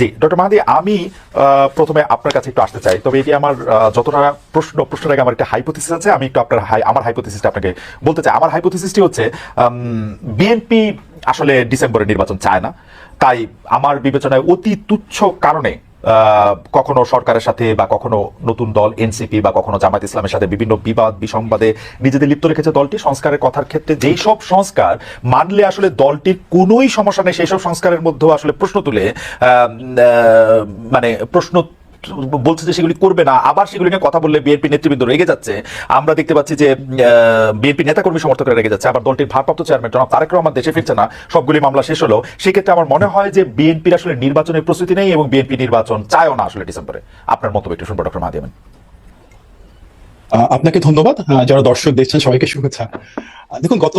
জি, doctor মাহাদি, আমি প্রথমে আপনার কাছে একটু আসতে চাই। তবে এটি আমার যতটা প্রশ্ন প্রশ্নের আগে আমার একটা হাইপোথিসিস আছে, আমি একটু আপনার আমার হাইপোথিসিসটা আপনাকে বলতে চাই। আমার হাইপোথিসিসটি হচ্ছে বিএনপি আসলে ডিসেম্বরে নির্বাচন চায় না। তাই আমার বিবেচনায় অতি তুচ্ছ কারণে কখনো সরকারের সাথে বা কখনো নতুন দল, এনসিপি বা কখনো জামাত ইসলামের সাথে বিভিন্ন বিবাদ, বিসংবাদে নিজেদের লিপ্ত রেখেছে দলটি। সংস্কারের কথার ক্ষেত্রে যেই সব সংস্কার মানলে আসলে দলটির কোনোই সমস্যা নেই। সেই সব সংস্কারের মধ্যেও আসলে প্রশ্ন তুলে মানে প্রশ্ন বলছে যে সেগুলি করবে না, আবার সেগুলি নিয়ে কথা বললে বিএনপি নেতৃবৃন্দ রেগে যাচ্ছে। আমরা দেখতে পাচ্ছি যে বিএনপি নেতাকর্মী সমর্থকরা রেগে যাচ্ছে। আবার দলটির ভারপ্রাপ্ত চেয়ারম্যান জনাব তারেক রহমান দেশে ফিরছে না। সবগুলি মামলা শেষ হলো। সেক্ষেত্রে আমার মনে হয় যে, বিএনপির আসলে নির্বাচনের প্রস্তুতি নেই এবং বিএনপি নির্বাচন চায়ও না আসলে ডিসেম্বরে। আপনার মন্তব্য একটু শুনব, ডক্টর মাহাদিয়ামেন আপনাকে ধন্যবাদ। যারা দর্শক দেখছেন, সবাইকে শুভেচ্ছা। দেখুন, গত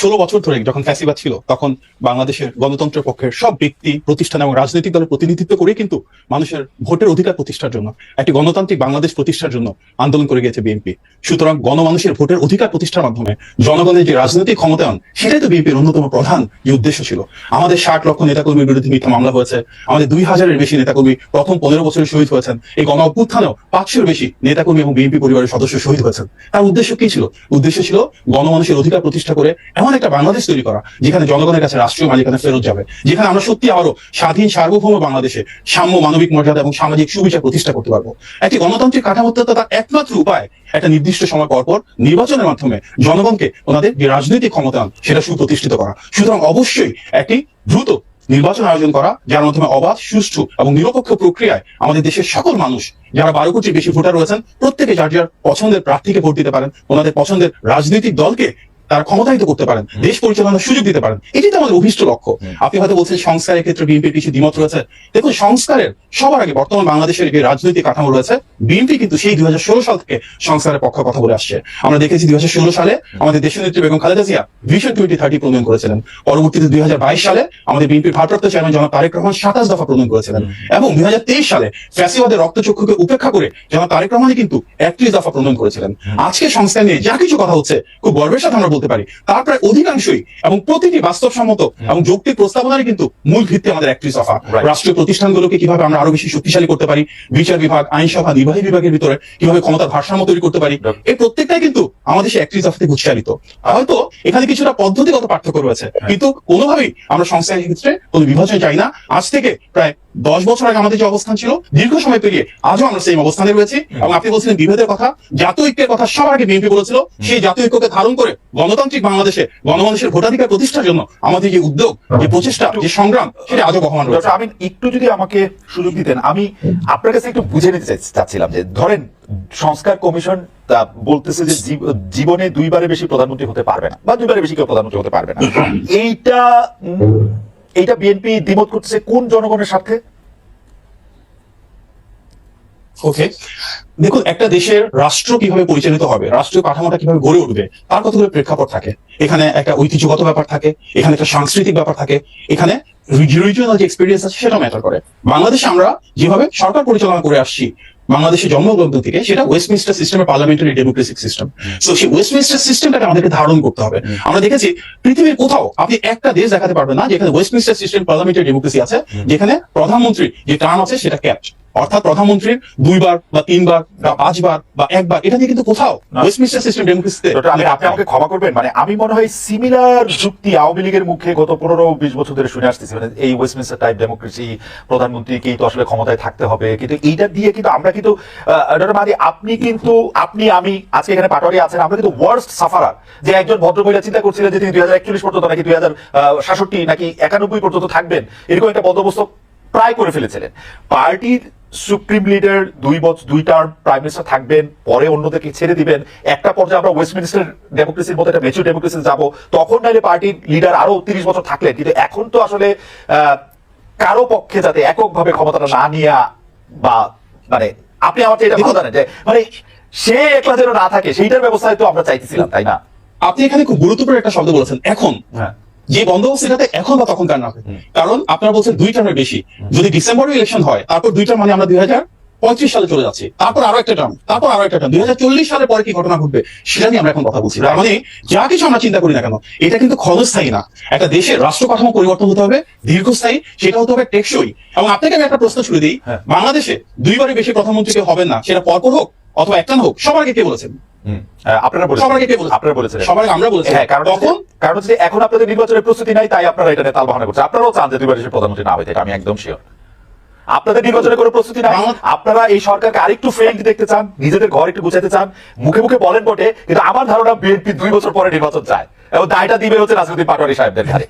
ষোলো বছর ধরে যখন ফ্যাসিবাদ ছিল, তখন বাংলাদেশের গণতন্ত্রের পক্ষের সব ব্যক্তি, প্রতিষ্ঠান এবং রাজনৈতিক দলের প্রতিনিধিত্ব করে কিন্তু মানুষের ভোটের অধিকার প্রতিষ্ঠার জন্য, একটি গণতান্ত্রিক বাংলাদেশ প্রতিষ্ঠার জন্য আন্দোলন করে গিয়েছে বিএনপি। সুতরাং গণমানুষের ভোটের অধিকার প্রতিষ্ঠার মাধ্যমে জনগণের যে রাজনৈতিক ক্ষমতায়ন সেটাই তো বিএনপির অন্যতম প্রধান যে উদ্দেশ্য ছিল। আমাদের ষাট লক্ষ নেতাকর্মীর বিরুদ্ধে মিথ্যা মামলা হয়েছে, আমাদের দুই হাজারের বেশি নেতাকর্মী প্রথম পনেরো বছরে শহীদ হয়েছেন, এই গণ অভ্যুত্থানেও পাঁচশোর বেশি নেতাকর্মী এবং বিএনপি পরিবারের সদস্য শহীদ হয়েছেন। তার উদ্দেশ্য কি ছিল? উদ্দেশ্য ছিল গণমানুষের অধিকার প্রতিষ্ঠা করে এমন একটা বাংলাদেশ তৈরি করা, যেখানে জনগণের কাছে রাষ্ট্রীয় মালিকানা ফেরত যাবে, যেখানে আমরা সত্যি আবারও স্বাধীন, সার্বভৌম বাংলাদেশে সাম্য মানবিক মর্যাদা এবং সামাজিক সুবিচার প্রতিষ্ঠা করতে পারব। একটি গণতান্ত্রিক কাঠামোতে তার একমাত্র উপায়, একটা নির্দিষ্ট সময় পর পর নির্বাচনের মাধ্যমে জনগণকে ওনাদের যে রাজনৈতিক ক্ষমতায়ন সেটা সুপ্রতিষ্ঠিত করা। সুতরাং অবশ্যই একটি দ্রুত নির্বাচন আয়োজন করা, যার মাধ্যমে অবাধ, সুষ্ঠু এবং নিরপেক্ষ প্রক্রিয়ায় আমাদের দেশের সকল মানুষ, যারা বারো কোটির বেশি ভোটার রয়েছেন, প্রত্যেকে যার যার পছন্দের প্রার্থীকে ভোট দিতে পারেন, ওনাদের পছন্দের রাজনৈতিক দলকে তারা ক্ষমতায়িত করতে পারেন দেশ পরিচালনার সুযোগ দিতে পারেন। এটি তো আমাদের অভিষ্ট লক্ষ্য। আপনি হয়তো বলছেন সংস্কারের ক্ষেত্রে বিএনপির কিছু দ্বিমত রয়েছে। দেখুন সংস্কারের সবার আগে বর্তমান বাংলাদেশের যে রাজনৈতিক কাঠামো রয়েছে বিএনপি কিন্তু সেই দুই সাল থেকে সংস্কারের পক্ষে কথা বলে আসছে। আমরা দেখেছি দুই সালে আমাদের দেশের নেত্রী Begum Khaleda Zia vision twenty thirty প্রণয়ন করেছিলেন। পরবর্তীতে দুই সালে আমাদের বিএনপির ভারপ্রাপ্ত চেয়ারম্যান জনাব তারেক রহমান সাতাশ দফা প্রণয়ন করেছিলেন এবং দুই সালে ফ্যাসিবাদের রক্তচক্ষুকে উপেক্ষা করে জনাব তারেক রহমানই কিন্তু একত্রিশ দফা প্রণয়ন করেছিলেন। আজকে সংস্কার নিয়ে যা কিছু কথা হচ্ছে খুব গর্বের সাথে আমরা বলতে পারি তার প্রায় অধিকাংশই এবং প্রতিটি বাস্তবসম্মত এবং যৌক্তিক প্রস্তাবনারই কিন্তু মূল ভিত্তি আমাদের একত্রিশ দফা. রাষ্ট্রীয় প্রতিষ্ঠানগুলোকে কীভাবে আমরা আরও বেশি শক্তিশালী করতে পারি বিচার বিভাগ আইনসভা নির্বাহী বিভাগের ভিতরে কীভাবে ক্ষমতার ভারসাম্য তৈরি করতে পারি. এই প্রত্যেকটাই কিন্তু আমাদের সেই একত্রিশ দফাতে উচ্চারিত হয়তো এখানে কিছুটা পদ্ধতিগত পার্থক্য রয়েছে। কিন্তু কোনোভাবেই আমরা সংস্কারের ক্ষেত্রে কোনো বিভাজন চাই না। আজ থেকে প্রায় দশ বছর আগে আমাদের যে অবস্থান ছিল দীর্ঘ সময় পেরিয়ে আজও আমরা সেই অবস্থানে রয়েছি। এবং আপনি বলছিলেন বিভেদের কথা। জাতীয় ঐক্যের কথা সবার আগে বিএনপি বলেছিল। সেই জাতীয় ঐক্যকে ধারণ করে গণতান্ত্রিক বাংলাদেশে গণমানুষের ভোটাধিকার প্রতিষ্ঠার জন্য আমাদের যে উদ্যোগ যে প্রচেষ্টা যে সংগ্রাম সেটা আজও বহমান রয়েছে। আমিন একটু যদি আমাকে সুযোগ দিতেন আমি আপনার কাছে একটু বুঝে নিতে চাচ্ছিলাম যে ধরেন সংস্কার কমিশন তা বলতেছে যে জীবনে দুইবারের বেশি প্রধানমন্ত্রী হতে পারবে না, বা দুইবারের বেশি কেউ প্রধানমন্ত্রী হতে পারবে না। এইটা এইটা বিএনপি দ্বিমত করতেছে কোন জনগণের স্বার্থে? ওকে দেখুন, একটা দেশের রাষ্ট্র কীভাবে পরিচালিত হবে, রাষ্ট্রীয় কাঠামোটা কীভাবে গড়ে উঠবে, তার কতগুলো প্রেক্ষাপট থাকে। এখানে একটা ঐতিহ্যগত ব্যাপার থাকে, এখানে একটা সাংস্কৃতিক ব্যাপার থাকে, এখানে রিজিওনাল যে এক্সপিরিয়েন্স আছে সেটা ম্যাটার করে। বাংলাদেশে আমরা যেভাবে সরকার পরিচালনা করে আসছি বাংলাদেশের জন্মগ্রন্থ থেকে সেটা ওয়েস্টমিনিস্টার সিস্টেমের পার্লামেন্টারি ডেমোক্রেসিক সিস্টেম সো সেই ওয়েস্টমিনিস্টার সিস্টেমটাকে আমাদেরকে ধারণ করতে হবে। আমরা দেখেছি পৃথিবীর কোথাও আপনি একটা দেশ দেখাতে পারবেন না যেখানে ওয়েস্টমিনিস্টার সিস্টেম পার্লামেন্টারি ডেমোক্রেসি আছে যেখানে প্রধানমন্ত্রী যে টার্ম আছে সেটা ক্যাপ্ট অর্থাৎ প্রধানমন্ত্রীর দুইবার বা তিনবার বা পাঁচবার বা একবার এটা নিয়ে কিন্তু কোথাও। ওয়েস্টমিনিস্টার সিস্টেম ডেমোক্রেসিতে আপনি আমাকে ক্ষমা করবেন মানে আমি মনে হয় সিমিলার যুক্তি আওয়ামী লীগের মুখে গত পনেরো বিশ বছর ধরে শুনে আসতেছি মানে এই ওয়েস্টমিনিস্টার টাইপ ডেমোক্রেসি প্রধানমন্ত্রীকেই তো আসলে ক্ষমতায় থাকতে হবে কিন্তু এইটা দিয়ে কিন্তু আমরা কিন্তু ডক্টর মাদি আপনি কিন্তু আপনি আমি আজকে এখানে পাটোয়ারি আছেন আমরা কিন্তু ওয়ার্স্ট সাফারার যে একজন ভদ্রমহিলা চিন্তা করছিলেন যে তিনি দুই হাজার একচল্লিশ পর্যন্ত নাকি দুই হাজার সাতষট্টি নাকি একানব্বই পর্যন্ত থাকবেন এরকম একটা বন্দোবস্ত প্রায় করে ফেলেছিলেন। পার্টির সুপ্রিম লিডার দুই বছর দুই টার্ম প্রাইম মিনিস্টার থাকবেন পরে অন্যদেরকে ছেড়ে দিবেন। একটা পর্যায়ে আমরা ওয়েস্টমিনিস্টার ডেমোক্রেসির মতো একটা মেচুর ডেমোক্রেসি যাব। তখন নাইলে পার্টির লিডার আরও তিরিশ বছর থাকলেন। কিন্তু এখন তো আসলে আহ, কারও পক্ষে যাতে এককভাবে ক্ষমতাটা না নিয়ে বা মানে আপনি আমার এটা ভালো জানেন যে মানে সে একলা যেন না থাকে সেইটার ব্যবস্থায় তো আমরা চাইতেছিলাম তাই না? আপনি এখানে খুব গুরুত্বপূর্ণ একটা শব্দ বলেছেন। এখন হ্যাঁ। যে বন্দোবস্ত এটাতে এখন বা তখন কার না কারণ আপনারা বলছেন দুই টার্মের বেশি। যদি ডিসেম্বরে ইলেকশন হয় তারপর দুই টার্ম মানে আমরা দুই হাজার পঁয়ত্রিশ সালে চলে যাচ্ছি। তারপর আরও একটা টার্ম তারপর আরও একটা টার্ম দুই হাজার চল্লিশ সালের পরে কি ঘটনা ঘটবে সেটা নিয়ে আমরা এখন কথা বলছি। মানে যা কিছু আমরা চিন্তা করি না কেন এটা কিন্তু ক্ষণস্থায়ী না। একটা দেশের রাষ্ট্র কাঠামো পরিবর্তন হতে হবে দীর্ঘস্থায়ী সেটা হতে হবে টেকসই। এবং আপনাকে আমি একটা প্রশ্ন ছুড়ে দিই হ্যাঁ। বাংলাদেশে দুইবারই বেশি প্রধানমন্ত্রী হবেন না সেটা পরপর হোক? অথবা একটা না হোক সবার আগে কে বলেছেন? আপনারা বলেছেন। সবার আগে কে বলেছেন? আপনারা বলেছেন। সবার আগে আমরা বলেছি। হ্যাঁ কারণ তখন তখন? কারণ হচ্ছে এখন আপনাদের নির্বাচনের প্রস্তুতি নাই তাই আপনারা এটা নিয়ে তাল করছেন। আপনারাও চান যে দুইবার প্রধানমন্ত্রী না হইতে আমি একদম শিওর আপনাদের নির্বাচনের কোনো প্রস্তুতি নাই। আপনারা এই সরকারকে আরেকটু ফ্রেন্ড দেখতে চান নিজেদের ঘর একটু গুছাতে চান। মুখে মুখে বলেন বটে কিন্তু আমার ধারণা বিএনপি দুই বছর পরে নির্বাচন চায়। এবং দায়টা দিবে হচ্ছে রাজনৈতিক পাটোয়ারি সাহেবদের ঘাড়ে।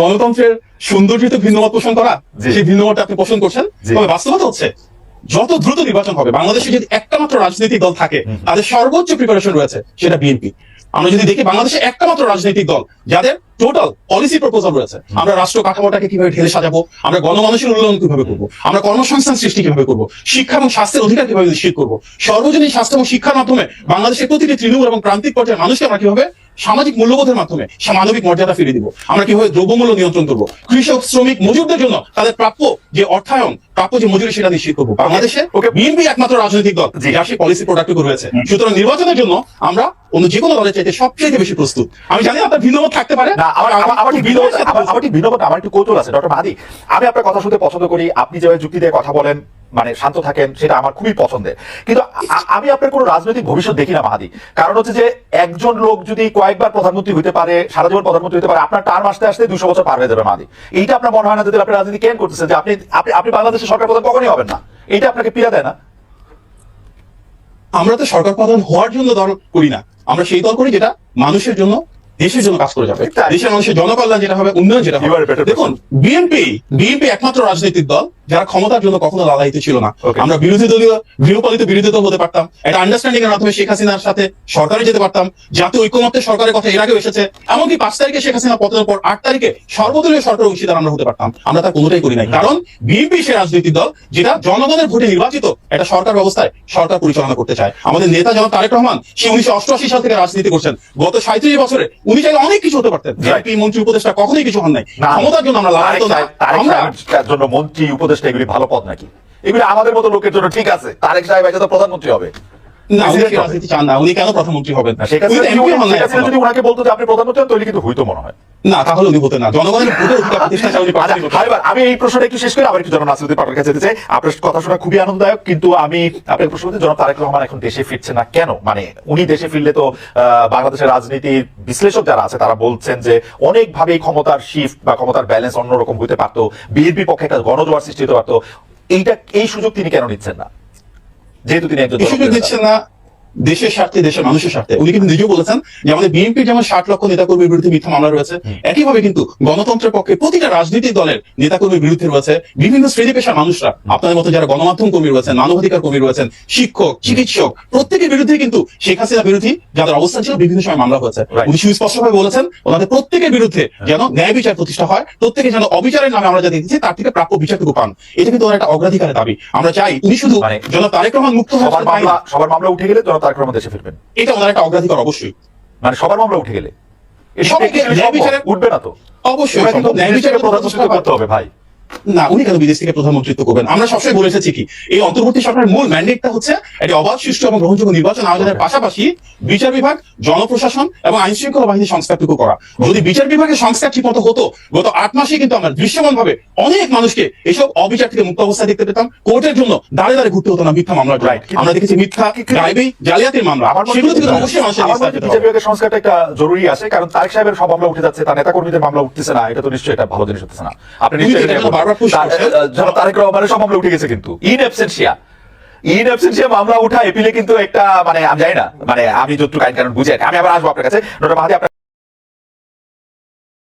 গণতন্ত্রের সৌন্দর্য তো ভিন্নমত পোষণ করা। সেই ভিন্নমতটা আপনি পোষণ করছেন। তবে বাস্তবতা হচ্ছে যত দ্রুত নির্বাচন হবে বাংলাদেশে যদি একটা মাত্র রাজনৈতিক দল থাকে তাদের সর্বোচ্চ প্রিপারেশন রয়েছে সেটা বিএনপি আমরা যদি দেখি বাংলাদেশে একটা মাত্র রাজনৈতিক দল যাদের টোটাল পলিসি প্রপোজাল রয়েছে আমরা রাষ্ট্র কাঠামোটাকে কীভাবে ঢেলে সাজাবো আমরা গণমানুষের উন্নয়ন কীভাবে করব আমরা কর্মসংস্থান সৃষ্টি কীভাবে করব শিক্ষা এবং স্বাস্থ্যের অধিকার কীভাবে নিশ্চিত করব সর্বজনীন স্বাস্থ্য এবং শিক্ষার মাধ্যমে বাংলাদেশের প্রতিটি তৃণমূল এবং প্রান্তিক পর্যায়ের মানুষকে আমরা কীভাবে সামাজিক মূল্যবোধের মাধ্যমে সা- মানবিক মর্যাদা ফিরিয়ে দিব। আমরা কীভাবে দ্রব্যমূল্য নিয়ন্ত্রণ করব? কৃষক শ্রমিক মজুরদের জন্য তাদের প্রাপ্য যে অর্থায়ন প্রাপ্য যে মজুরি সেটা নিশ্চিত করব। বাংলাদেশে Okay. বিএনপি একমাত্র রাজনৈতিক দল। যার সেই পলিসি প্রোডাক্টিভ রয়েছে। সুতরাং নির্বাচনের জন্য আমরা অন্য যে কোনো দলের চাইতে সবচেয়ে বেশি প্রস্তুত। আমি জানি আপনার ভিন্নমত থাকতে পারে। না আমার একটু কৌতূহল আছে। ডক্টর মাহাদি আমি আপনার কথা শুনতে পছন্দ করি। আপনি যেভাবে যুক্তি দিয়ে কথা বলেন মানে শান্ত থাকেন, সেটা আমার খুবই পছন্দের। কিন্তু আমি আপনার কোনো রাজনৈতিক ভবিষ্যৎ দেখি না মাহাদি। কারণ হচ্ছে যে, একজন লোক যদি কয়েকবার প্রধানমন্ত্রী হতে পারে, সারা জীবন প্রধানমন্ত্রী হতে পারে, আপনার টার্ম আসতে আসতে দুশো বছর পার হয়ে যাবে মাহাদি। এইটা আপনার মনে হয় না যদি আপনি রাজনীতি কেন করতেছেন? যে আপনি আপনি আপনি বাংলাদেশের সরকার প্রধান কখনই হবেন না। এইটা আপনাকে পীড়া দেয় না? আমরা তো সরকার প্রধান হওয়ার জন্য দল করি না। আমরা সেই দল করি যেটা মানুষের জন্য দেশের জন্য কাজ করে যাবে। দেশের মানুষের জনকল্যাণ যেটা হবে উন্নয়ন যেটা হবে। দেখুন বিএনপি বিএনপি একমাত্র রাজনৈতিক দল যারা ক্ষমতার জন্য কখনো লালায়িত ছিল না। আমরা বিরোধী দলীয় গৃহপালিত বিরোধী দল হতে পারতাম। একটা আন্ডারস্ট্যান্ডিং এর মাধ্যমে শেখ হাসিনার সাথে সরকারে যেতে পারতাম। জাতীয় ঐক্যমত্যের সরকারের কথা এর আগেও এসেছে। এমনকি পাঁচ তারিখে শেখ হাসিনা পতনের পর আট তারিখে সর্বদলীয় সরকার অংশীদার আমরা হতে পারতাম। আমরা তার কোনোটাই করি নাই। কারণ বিএনপি সে রাজনৈতিক দল যেটা জনগণের ভোটে নির্বাচিত একটা সরকার ব্যবস্থায় সরকার পরিচালনা করতে চায়। আমাদের নেতা জনাব তারেক রহমান সে উনিশশো অষ্টআশি সাল থেকে রাজনীতি করছেন। গত সাঁত্রিশ বছরে উনি চাইলে অনেক কিছু হতে পারতেন। ভিআইপি মন্ত্রী উপদেষ্টা কখনোই কিছু হন নাই। ক্ষমতার জন্য আমরা লড়াই তো আমরা জন্য মন্ত্রী উপদেষ্টা এগুলি ভালো পদ নাকি? এগুলি আমাদের মতো লোকের জন্য ঠিক আছে। তারেক সাহেব একটা তো প্রধানমন্ত্রী হবে। না উনি President কি হবে। রাজনীতি চান না? উনি কেন প্রধানমন্ত্রী হবেন না, শেখ উনি তো হাসিনা MP যদি- হন নাই শেখ হাসিনা এখনও। যদি ওনাকে বলতো যে আপনি প্রধানমন্ত্রী হন তাহলে কিন্তু হইতো মনে হয়। না তাহলে উনি হতেন না। জনগণের ভোটের অধিকার প্রতিষ্ঠা চাই উনি আচ্ছা, প্রার্থী হতেন। ভাই, ভাই, আমি এই প্রশ্নটা একটু শেষ করে আবার একটু জনাব নাসিরুদ্দিন পাটোয়ার কাছে যেতে চাই। আপনার কথা শোনা খুবই আনন্দদায়ক কিন্তু আমি আপনার প্রশ্ন জনাব তারেক রহমান এখন দেশে ফিরছে না কেন? মানে উনি দেশে ফিরলে তো আহ, বাংলাদেশের রাজনীতির বিশ্লেষক যারা আছে তারা বলছেন যে অনেকভাবে ক্ষমতার শিফট বা ক্ষমতার ব্যালেন্স অন্যরকম হতে পারতো। বিএনপি পক্ষে একটা গণজোয়ার সৃষ্টি হতে পারতো। এইটা এই সুযোগ তিনি কেন নিচ্ছেন না? যেহেতু তিনি একজন এই সুযোগ জনপ্রিয় নেতা। দিচ্ছেন না দেশের স্বার্থে দেশের মানুষের স্বার্থে। উনি কিন্তু নিজেও বলেছেন যে আমাদের বিএনপির যেমন ষাট লক্ষ নেতাকর্মীর বিরুদ্ধে মিথ্যা মামলা রয়েছে একইভাবে কিন্তু গণতন্ত্রের পক্ষে প্রতিটা রাজনৈতিক দলের নেতাকর্মীর বিরুদ্ধে রয়েছে বিভিন্ন শ্রেণি পেশার মানুষরা আপনাদের মতো যারা গণমাধ্যম কর্মী রয়েছেন মানবাধিকার কর্মী রয়েছেন শিক্ষক চিকিৎসক প্রত্যেকের বিরুদ্ধে কিন্তু শেখ হাসিনা বিরোধী যাদের অবস্থান ছিল বিভিন্ন সময় মামলা হয়েছে। উনি সুস্পষ্টভাবে বলেছেন ওনাদের প্রত্যেকের বিরুদ্ধে যেন ন্যায় বিচার প্রতিষ্ঠা হয় প্রত্যেকে যেন অবিচারের নামে আমরা যা দেখেছি তার থেকে প্রাপ্য বিচারটুকু পান। এটা কিন্তু ওনার একটা অগ্রাধিকারের দাবি। আমরা চাই উনি শুধু মানে জনাব তারেক রহমান মুক্ত সবার মামলা সবার মামলা উঠে গেলে জনাব তারেক রহমান দেশে ফিরবেন এটা ওনার একটা অগ্রাধিকার অবশ্যই। মানে সবার মামলা উঠে গেলে। উঠবে না তো। অবশ্যই করতে হবে ভাই। না উনি কেন বিদেশ থেকে প্রধানমন্ত্রিত্ব করবেন? আমরা সবসময় বলে এসেছি কি এই অন্তর্বর্তী সরকারের মূল ম্যান্ডেটটা হচ্ছে একটি অবাধ সুষ্ঠু এবং গ্রহণযোগ্য নির্বাচন আয়োজনের পাশাপাশি বিচার বিভাগ জনপ্রশাসন এবং আইন শৃঙ্খলা বাহিনীর সংস্কারটুকু করা। যদি বিচার বিভাগের সংস্কার ঠিক মতো হতো গত আট মাসে কিন্তু আমরা দৃশ্যমান ভাবে অনেক মানুষকে এসব অবিচার থেকে মুক্ত অবস্থায় দেখতে পেতাম। কোর্টের জন্য দাঁড়ে দাঁড়িয়ে ঘুরতে হতো না মিথ্যা Right. কিন্তু- আমরা দেখেছি মিথ্যা কিন্তু- জালিয়াতির মামলা। সেগুলো থেকে অবশ্যই মানুষের মনে হয় বিচার বিভাগের সংস্কারটা একটা জরুরি আছে কারণ তারেক সাহেবের সব মামলা উঠে যাচ্ছে তার নেতা কর্মীদের মামলা উঠতেছে না এটা তো নিশ্চয়ই এটা ভালো জিনিস হচ্ছে না। আপনি নিশ্চয়ই তারেক রহমানের সব মামলা উঠে গেছে কিন্তু। ইন অ্যাবসেন্সিয়া ইন অ্যাবসেন্সিয়া মামলা উঠা এপিলে কিন্তু একটা মানে আমি জানি না মানে আমি যতটুকু আইন কারণ বুঝে আমি আবার আসব আপনার কাছে। ডক্টর মাহাদি